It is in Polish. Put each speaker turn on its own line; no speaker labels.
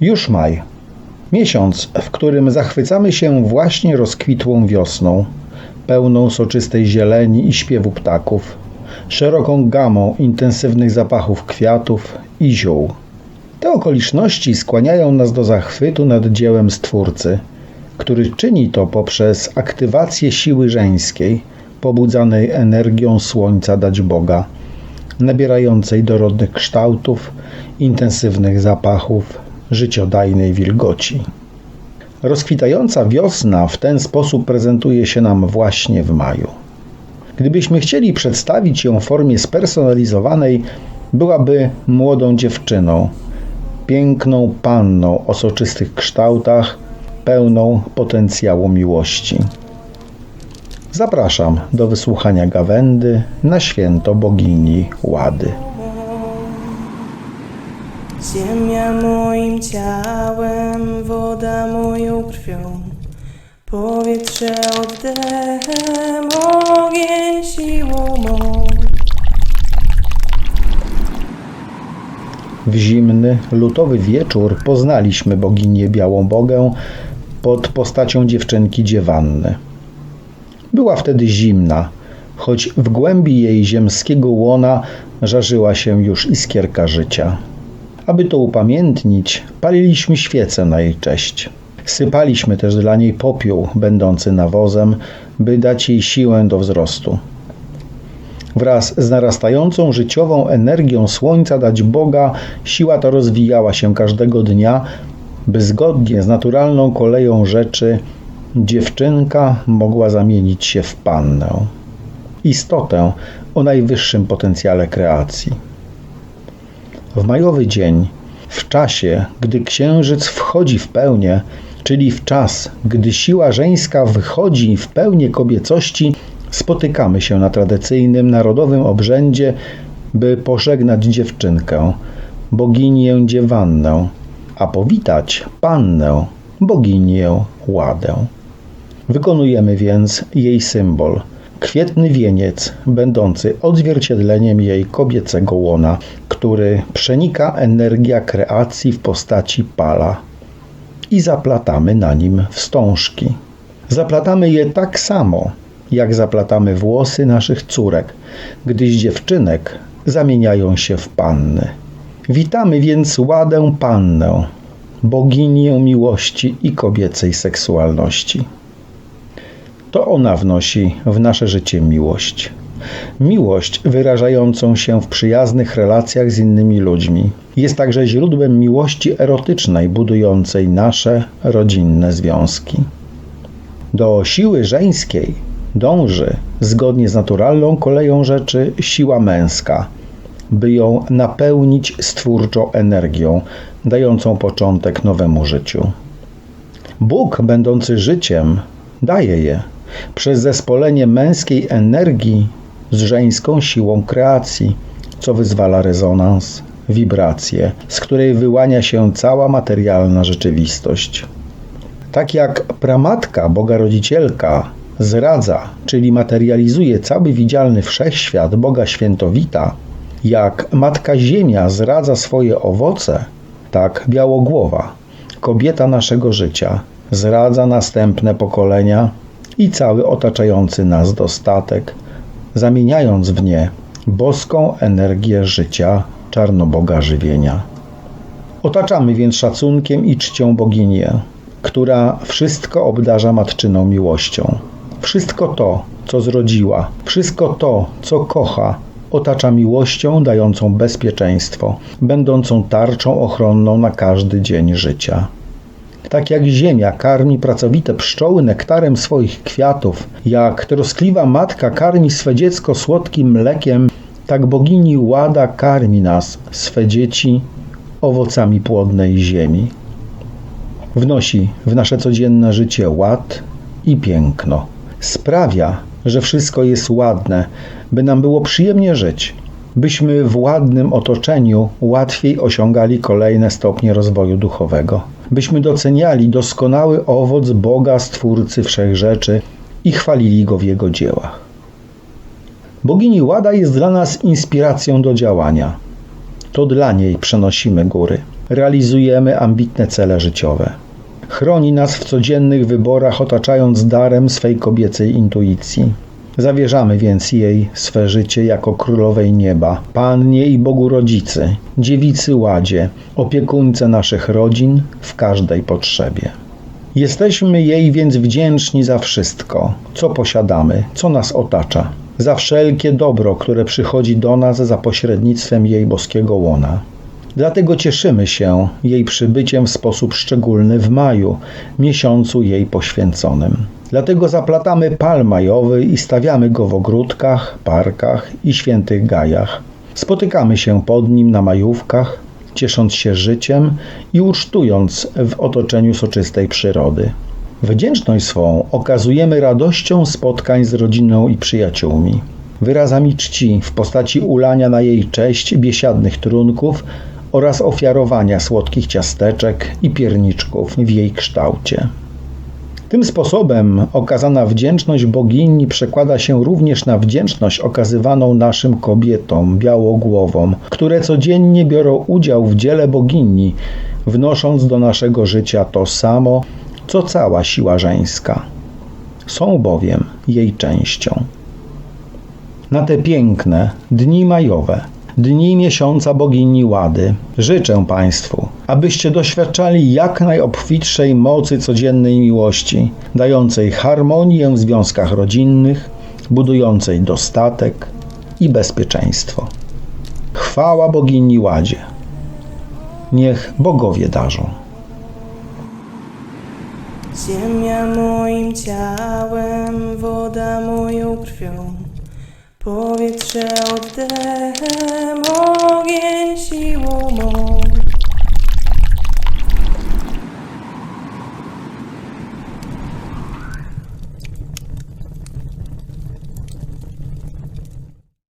Już maj. Miesiąc, w którym zachwycamy się właśnie rozkwitłą wiosną, pełną soczystej zieleni i śpiewu ptaków, szeroką gamą intensywnych zapachów kwiatów i ziół. Te okoliczności skłaniają nas do zachwytu nad dziełem Stwórcy, który czyni to poprzez aktywację siły żeńskiej, pobudzanej energią słońca dać Boga, nabierającej dorodnych kształtów, intensywnych zapachów, życiodajnej wilgoci. Rozkwitająca wiosna w ten sposób prezentuje się nam właśnie w maju. Gdybyśmy chcieli przedstawić ją w formie spersonalizowanej, byłaby młodą dziewczyną, piękną panną o soczystych kształtach, pełną potencjału miłości. Zapraszam do wysłuchania gawędy na święto bogini Łady.
Ziemia moim ciałem, woda moją krwią, powietrze oddechem, ogień siłą mą.
W zimny, lutowy wieczór poznaliśmy boginię Białą Bogę pod postacią dziewczynki dziewanny. Była wtedy zimna, choć w głębi jej ziemskiego łona żarzyła się już iskierka życia. Aby to upamiętnić, paliliśmy świece na jej cześć. Sypaliśmy też dla niej popiół będący nawozem, by dać jej siłę do wzrostu. Wraz z narastającą życiową energią słońca dać Boga, siła ta rozwijała się każdego dnia, by zgodnie z naturalną koleją rzeczy dziewczynka mogła zamienić się w pannę. Istotę o najwyższym potencjale kreacji. W majowy dzień, w czasie, gdy księżyc wchodzi w pełnię, czyli w czas, gdy siła żeńska wychodzi w pełnię kobiecości, spotykamy się na tradycyjnym narodowym obrzędzie, by pożegnać dziewczynkę, boginię dziewannę, a powitać pannę, boginię ładę. Wykonujemy więc jej symbol, kwietny wieniec, będący odzwierciedleniem jej kobiecego łona, który przenika energia kreacji w postaci pala i zaplatamy na nim wstążki. Zaplatamy je tak samo, jak zaplatamy włosy naszych córek, gdy z dziewczynek zamieniają się w panny. Witamy więc ładę pannę, boginię miłości i kobiecej seksualności. To ona wnosi w nasze życie miłość. Miłość wyrażającą się w przyjaznych relacjach z innymi ludźmi. Jest także źródłem miłości erotycznej, budującej nasze rodzinne związki. Do siły żeńskiej dąży, zgodnie z naturalną koleją rzeczy, siła męska, by ją napełnić stwórczą energią, dającą początek nowemu życiu. Bóg, będący życiem, daje je przez zespolenie męskiej energii z żeńską siłą kreacji, co wyzwala rezonans, wibrację, z której wyłania się cała materialna rzeczywistość. Tak jak pramatka, Boga Rodzicielka, zradza, czyli materializuje cały widzialny wszechświat Boga Świętowita, jak Matka Ziemia zradza swoje owoce, tak Białogłowa, kobieta naszego życia, zradza następne pokolenia i cały otaczający nas dostatek, zamieniając w nie boską energię życia czarnoboga żywienia. Otaczamy więc szacunkiem i czcią boginię, która wszystko obdarza matczyną miłością. Wszystko to, co zrodziła, wszystko to, co kocha, otacza miłością dającą bezpieczeństwo, będącą tarczą ochronną na każdy dzień życia. Tak jak ziemia karmi pracowite pszczoły nektarem swoich kwiatów, jak troskliwa matka karmi swe dziecko słodkim mlekiem, tak bogini Łada karmi nas, swe dzieci, owocami płodnej ziemi. Wnosi w nasze codzienne życie ład i piękno. Sprawia, że wszystko jest ładne, by nam było przyjemnie żyć, byśmy w ładnym otoczeniu łatwiej osiągali kolejne stopnie rozwoju duchowego, byśmy doceniali doskonały owoc Boga Stwórcy Wszechrzeczy i chwalili Go w Jego dziełach. Bogini Łada jest dla nas inspiracją do działania. To dla niej przenosimy góry. Realizujemy ambitne cele życiowe. Chroni nas w codziennych wyborach, otaczając darem swej kobiecej intuicji. Zawierzamy więc jej swe życie jako królowej nieba, pannie i Bogu rodzicy, dziewicy ładzie, opiekuńce naszych rodzin w każdej potrzebie. Jesteśmy jej więc wdzięczni za wszystko, co posiadamy, co nas otacza, za wszelkie dobro, które przychodzi do nas za pośrednictwem jej boskiego łona. Dlatego cieszymy się jej przybyciem w sposób szczególny w maju, miesiącu jej poświęconym. Dlatego zaplatamy pal majowy i stawiamy go w ogródkach, parkach i świętych gajach. Spotykamy się pod nim na majówkach, ciesząc się życiem i ucztując w otoczeniu soczystej przyrody. Wdzięczność swą okazujemy radością spotkań z rodziną i przyjaciółmi, wyrazami czci w postaci ulania na jej cześć biesiadnych trunków oraz ofiarowania słodkich ciasteczek i pierniczków w jej kształcie. Tym sposobem okazana wdzięczność bogini przekłada się również na wdzięczność okazywaną naszym kobietom białogłowom, które codziennie biorą udział w dziele bogini, wnosząc do naszego życia to samo, co cała siła żeńska. Są bowiem jej częścią. Na te piękne dni majowe, dni miesiąca bogini Łady, życzę Państwu, abyście doświadczali jak najobfitszej mocy codziennej miłości, dającej harmonię w związkach rodzinnych, budującej dostatek i bezpieczeństwo. Chwała bogini Ładzie. Niech bogowie darzą.
Ziemia moim ciałem, woda moją krwią, powietrze oddechem.